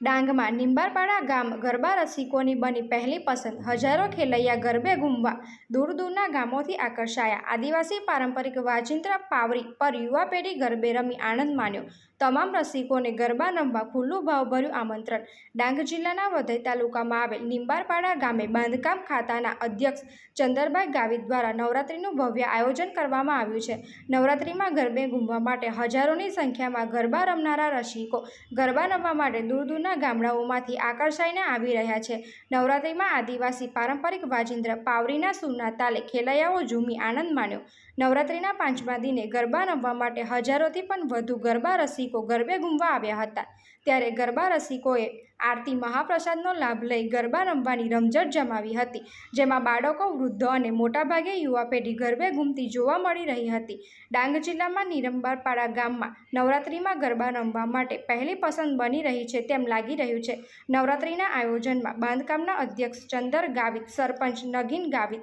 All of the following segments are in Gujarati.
ડાંગમાં નિંબારપાડા ગામ ગરબા રસિકોની બની પહેલી પસંદ. હજારો ખેલૈયા ગરબે ઘૂમવા દૂર દૂરના ગામોથી આકર્ષાયા. આદિવાસી પારંપરિક વાજિંત્ર પાવરી પર યુવા પેઢી ગરબે રમી આનંદ માણ્યો. તમામ રસિકોને ગરબા રમવા ખુલ્લું ભાવભર્યું આમંત્રણ. ડાંગ જિલ્લાના વધઈ તાલુકામાં આવેલ નિંબારપાડા ગામે બાંધકામ ખાતાના અધ્યક્ષ ચંદરભાઈ ગાવિત દ્વારા નવરાત્રિનું ભવ્ય આયોજન કરવામાં આવ્યું છે. નવરાત્રિમાં ગરબે ઘૂમવા માટે હજારોની સંખ્યામાં ગરબા રમનારા રસિકો ગરબા રમવા માટે દૂર દૂરના ગામડાઓમાંથી આકર્ષાઈને આવી રહ્યા છે. નવરાત્રિમાં આદિવાસી પારંપરિક વાજિંદ્ર પાવરીના સૂરના તાલે ખેલૈયાઓ ઝૂમી આનંદ માણ્યો. નવરાત્રિના પાંચમા દિને ગરબા રમવા માટે હજારોથી પણ વધુ ગરબા રસિકો ગરબે ઘૂમવા આવ્યા હતા. ત્યારે ગરબા રસિકોએ આરતી મહાપ્રસાદનો લાભ લઈ ગરબા રમવાની રમઝટ જમાવી હતી, જેમાં બાળકો, વૃદ્ધો અને મોટાભાગે યુવા પેઢી ગરબે ઘૂમતી જોવા મળી રહી હતી. ડાંગ જિલ્લામાં નિરંબારપાડા ગામમાં નવરાત્રિમાં ગરબા રમવા માટે પહેલી પસંદ બની રહી છે તેમ લાગી રહ્યું છે. નવરાત્રિના આયોજનમાં બાંધકામના અધ્યક્ષ ચંદર ગાવિત, સરપંચ નગીન ગાવિત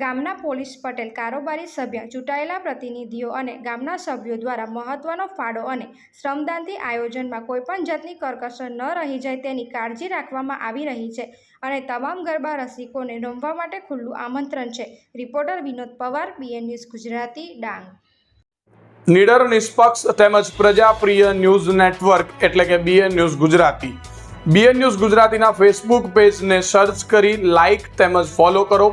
ગામના પોલીસ પટેલ, કારોબારી સભ્ય, ચૂંટાયેલા પ્રતિનિધિઓ અને ગામના સભ્યો દ્વારા મહત્વનો ફાળો અને શ્રમદાનથી આયોજનમાં કોઈપણ જાતની કરકસર ન રહી જાય તેની કાળજી રાખવામાં આવી રહી છે અને તમામ ગરબા રસિકોને રમવા માટે ખુલ્લું આમંત્રણ છે. Reporter Vinod Pawar, BN news Gujarati, Dang. નીડર, નિષ્પક્ષ તેમજ પ્રજાપ્રિય ન્યૂઝ નેટવર્ક એટલે કે BN news Gujarati. BN news ગુજરાતીના ફેસબુક પેજને સર્ચ કરી લાઇક તેમજ ફોલો કરો.